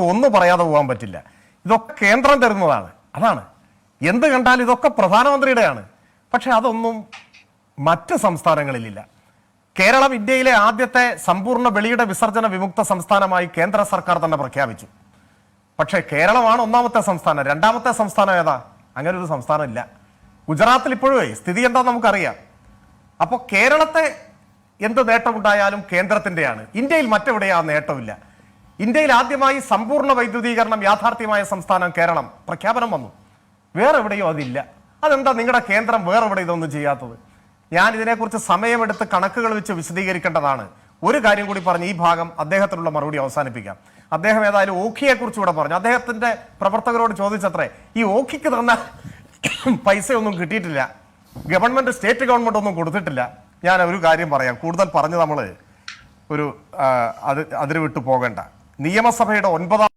ഒന്നും പറയാതെ പോകാൻ പറ്റില്ല. ഇതൊക്കെ കേന്ദ്രം തരുന്നതാണ്. അതാണ്. എന്ത് കണ്ടാലും ഇതൊക്കെ പ്രധാനമന്ത്രിയുടെയാണ്. പക്ഷെ അതൊന്നും മറ്റ് സംസ്ഥാനങ്ങളിലില്ല. കേരളം ഇന്ത്യയിലെ ആദ്യത്തെ സമ്പൂർണ വെളിയുടെ വിസർജന വിമുക്ത സംസ്ഥാനമായി കേന്ദ്ര സർക്കാർ തന്നെ പ്രഖ്യാപിച്ചു. പക്ഷേ കേരളമാണ് ഒന്നാമത്തെ സംസ്ഥാനം. രണ്ടാമത്തെ സംസ്ഥാനം ഏതാ? അങ്ങനെ ഒരു സംസ്ഥാനം ഇല്ല ഗുജറാത്തിൽ ഇപ്പോഴേ സ്ഥിതി എന്താ നമുക്കറിയാം. അപ്പോൾ കേരളത്തെ എന്ത് നേട്ടമുണ്ടായാലും കേന്ദ്രത്തിന്റെയാണ്. ഇന്ത്യയിൽ മറ്റെവിടെയാ നേട്ടമില്ല. ഇന്ത്യയിൽ ആദ്യമായി സമ്പൂർണ വൈദ്യുതീകരണം യാഥാർത്ഥ്യമായ സംസ്ഥാനം കേരളം. പ്രഖ്യാപനം വന്നു. വേറെ എവിടെയോ അതില്ല. അതെന്താ നിങ്ങളുടെ കേന്ദ്രം വേറെ എവിടെ ഇതൊന്നും ചെയ്യാത്തത്? ഞാൻ ഇതിനെക്കുറിച്ച് സമയമെടുത്ത് കണക്കുകൾ വെച്ച് വിശദീകരിക്കേണ്ടതാണ്. ഒരു കാര്യം കൂടി പറഞ്ഞ് ഈ ഭാഗം അദ്ദേഹത്തിനുള്ള മറുപടി അവസാനിപ്പിക്കാം. അദ്ദേഹം ഏതായാലും ഓഖിയെ കുറിച്ച് ഇവിടെ പറഞ്ഞു. അദ്ദേഹത്തിന്റെ പ്രവർത്തകരോട് ചോദിച്ചത്രേ ഈ ഓഖിക്ക് തന്ന പൈസയൊന്നും കിട്ടിയിട്ടില്ല. ഗവൺമെന്റ് സ്റ്റേറ്റ് ഗവൺമെന്റ് ഒന്നും കൊടുത്തിട്ടില്ല. ഞാൻ ഒരു കാര്യം പറയാം. കൂടുതൽ പറഞ്ഞ് നമ്മൾ ഒരു അത് അതിന് വിട്ടു പോകണ്ട. നിയമസഭയുടെ ഒൻപതാം